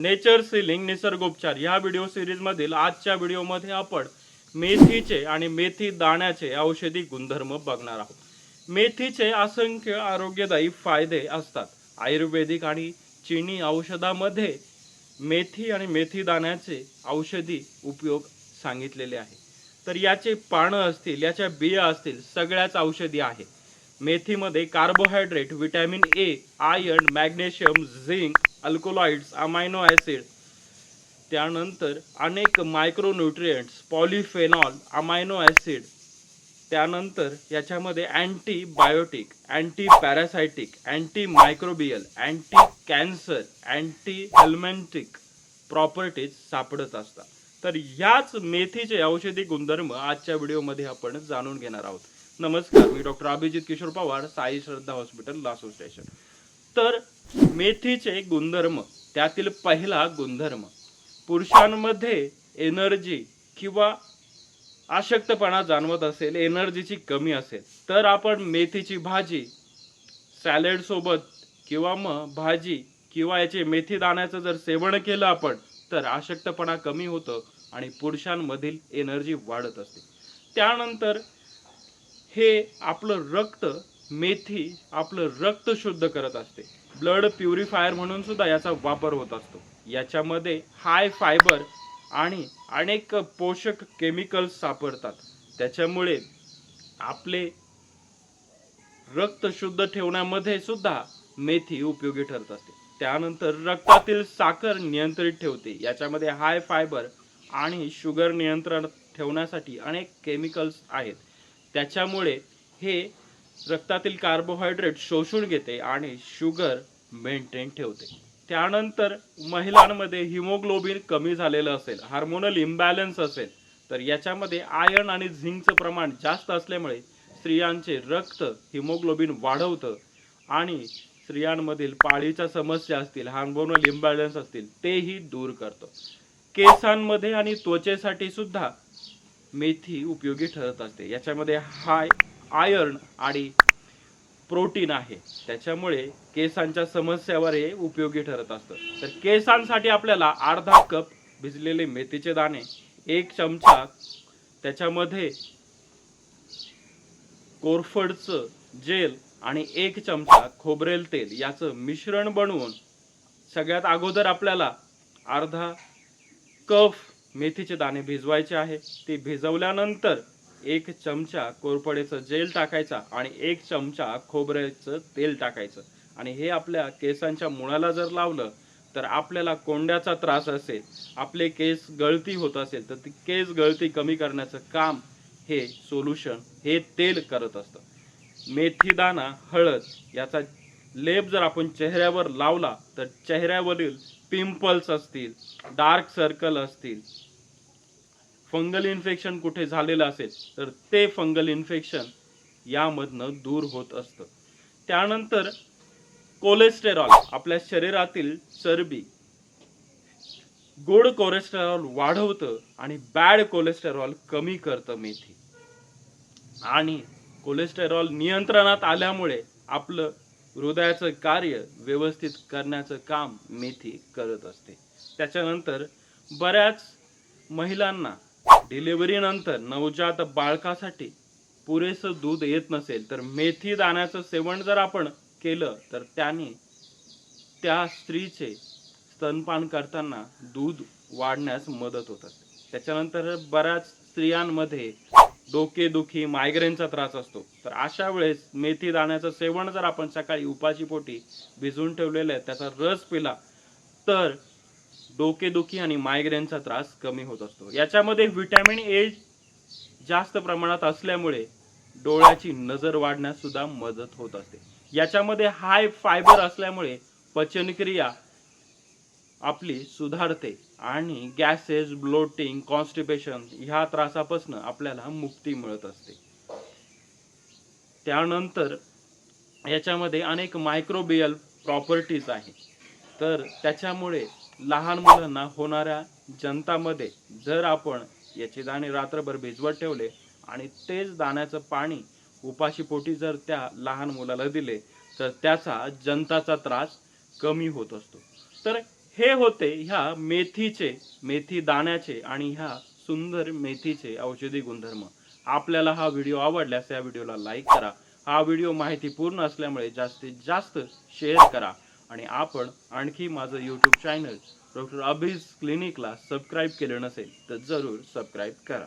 Nature ceiling निसर्गोपचार. या video series मधील आजच्या व्हिडिओमध्ये आपण मेथीचे आणि मेथी दाण्याचे औषधी गुणधर्म बघणार आहोत. मेथीचे असंख्य आरोग्यदायी फायदे असतात. आयुर्वेदिक आणि चिनी औषधामध्ये मेथी आणि मेथी दाण्याचे औषधी उपयोग सांगितलेले आहे. तर याचे पानं असतील याच्या बिया असतील सगळ्याच औषधी आहे मेथीमध्ये carbohydrate vitamin A iron magnesium zinc alkaloids amino acid. त्यानंतर अनेक मायक्रोन्युट्रियंट्स पॉलिफेनॉल अमायनो ॲसिड. त्यानंतर याच्यामध्ये antibiotic antiparasitic antimicrobial anticancer antihelminthic properties सापडत असतात. तर ह्याच मेथीचे औषधी गुणधर्म आजच्या व्हिडिओमध्ये आपण जाणून घेणार आहोत. नमस्कार मी doctor Abhijit Kishor Pawar Sai Shraddha hospital Lasu station. तर मेथीचे गुणधर्म त्यातील पहिला गुणधर्म पुरुषांमध्ये एनर्जी किंवा अशक्तपणा जाणवत असेल एनर्जीची कमी असेल तर आपण मेथीची भाजी सॅलेडसोबत किंवा मग भाजी किंवा याचे मेथी दाण्याचं जर सेवन केलं आपण तर अशक्तपणा कमी होतं आणि पुरुषांमधील एनर्जी वाढत असते. त्यानंतर हे आपलं रक्त मेथी आपलं रक्त शुद्ध करत असते. ब्लड प्युरिफायर म्हणून सुद्धा याचा वापर होत असतो. याच्यामध्ये हाय फायबर आणि अनेक पोषक केमिकल्स सापडतात. त्याच्यामुळे आपले रक्त शुद्ध ठेवण्यामध्ये सुद्धा मेथी उपयोगी ठरत असते. त्यानंतर रक्तातील साखर नियंत्रित ठेवते. याच्यामध्ये हाय फायबर आणि शुगर नियंत्रण ठेवण्यासाठी अनेक केमिकल्स आहेत. त्याच्यामुळे हे रक्तातील कार्बोहायड्रेट शोषून घेते आणि शुगर मेंटेन ठेवते. त्यानंतर महिलांमध्ये हिमोग्लोबिन कमी झालेलं असेल हार्मोनल इम्बॅलन्स असेल तर याच्यामध्ये आयर्न आणि झिंकचं प्रमाण जास्त असल्यामुळे स्त्रियांचे रक्त हिमोग्लोबिन वाढवतं आणि स्त्रियांमधील पाळीच्या समस्या असतील हार्मोनल इम्बॅलन्स असतील तेही दूर करतं. केसांमध्ये आणि त्वचेसाठी सुद्धा मेथी उपयोगी ठरत असते. याच्यामध्ये हाय आयर्न आणि प्रोटीन आहे. त्याच्यामुळे केसांच्या समस्यावर हे उपयोगी ठरत असतं. तर केसांसाठी आपल्याला अर्धा कप भिजलेले मेथीचे दाणे एक चमचा त्याच्यामध्ये कोरफडचं जेल आणि एक चमचा खोबरेल तेल याचं मिश्रण बनवून सगळ्यात अगोदर आपल्याला अर्धा कप मेथीचे दाणे भिजवायचे आहे. ते भिजवल्यानंतर एक चमचा कोरफडेचं जेल टाकायचा आणि एक चमचा खोबऱ्याचं तेल टाकायचं. आणि हे आपल्या केसांच्या मुळाला जर लावलं तर आपल्याला कोंड्याचा त्रास असेल आपले केस गळती होत असेल तर ती केस गळती कमी करण्याचं काम हे सोल्युशन हे तेल करत असतं. मेथीदाना हळद याचा लेप जर आपण चेहऱ्यावर लावला तर चेहऱ्यावरील पिंपल्स असतील डार्क सर्कल असतील फंगल इन्फेक्शन कुठे झालेलं असेल तर ते फंगल इन्फेक्शन यामधनं दूर होत असतं. त्यानंतर कोलेस्टेरॉल आपल्या शरीरातील चरबी गुड कोलेस्टेरॉल वाढवतं आणि बॅड कोलेस्टेरॉल कमी करतं मेथी. आणि कोलेस्टेरॉल नियंत्रणात आल्यामुळे आपलं हृदयाचं कार्य व्यवस्थित करण्याचं काम मेथी करत असते. त्याच्यानंतर बऱ्याच महिलांना डिलिव्हरीनंतर नवजात बाळकासाठी पुरेसं दूध येत नसेल तर मेथी दाण्याचं सेवन जर आपण केलं तर त्याने त्या स्त्रीचे स्तनपान करताना दूध वाढण्यास मदत होत असते. त्याच्यानंतर बऱ्याच स्त्रियांमध्ये डोकेदुखी मायग्रेनचा त्रास असतो. तर अशा वेळेस मेथी दाण्याचं सेवन जर आपण सकाळी उपाशी पोटी भिजवून ठेवलेलं आहे त्याचा रस पिला तर डोकेदुखी आणि मायग्रेनचा त्रास कमी होत असतो. याच्यामध्ये व्हिटॅमिन ए जास्त प्रमाणात असल्यामुळे डोळ्याची नजर वाढण्यास सुद्धा मदत होत असते. याच्यामध्ये हाय फायबर असल्यामुळे पचनक्रिया आपली सुधारते आणि गॅसेस ब्लोटिंग कॉन्स्टिपेशन ह्या त्रासापासून आपल्याला मुक्ती मिळत असते. त्यानंतर याच्यामध्ये अनेक मायक्रोबियल प्रॉपर्टीज आहे. तर त्याच्यामुळे लहान मुलांना होणाऱ्या जंतामध्ये जर आपण याचे दाणे रात्रभर भिजवत ठेवले आणि तेच दाण्याचं पाणी उपाशीपोटी जर त्या लहान मुलाला दिले तर त्याचा जंताचा त्रास कमी होत असतो. तर हे होते ह्या मेथीचे मेथी दाण्याचे आणि ह्या सुंदर मेथीचे औषधी गुणधर्म. आपल्याला हा व्हिडिओ आवडल्यास या व्हिडिओला लाईक करा. हा व्हिडिओ माहितीपूर्ण असल्यामुळे जास्तीत जास्त शेअर करा. आणि आपण आणखी माझं यूट्यूब चॅनल डॉक्टर अभिज क्लिनिकला सबस्क्राईब केलं नसेल तर जरूर सबस्क्राईब करा.